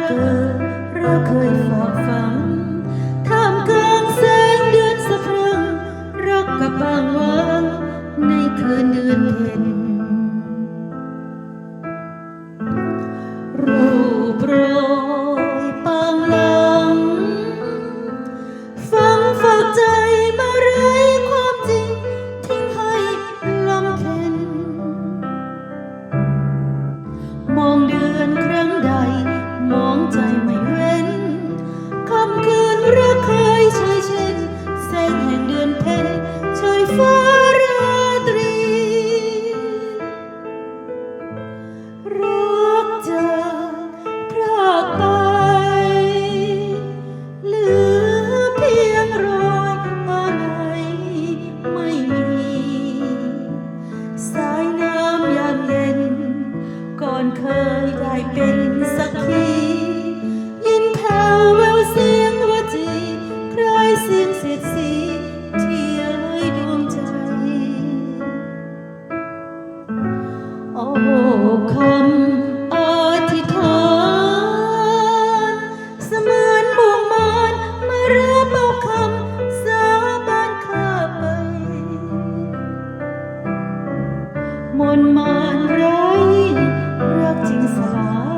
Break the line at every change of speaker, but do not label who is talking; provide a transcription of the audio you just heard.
เธอรักเคยฝากฝัง เป็นสักทียินแผ่วแววเสียงวจีคล้ายเสียงเสียดสีที่เย้ยดวงใจ โอ้คำอธิษฐานเสมือนบ่มานมารับเอาคำสาบานข้าไป มนต์มาน 辛苦了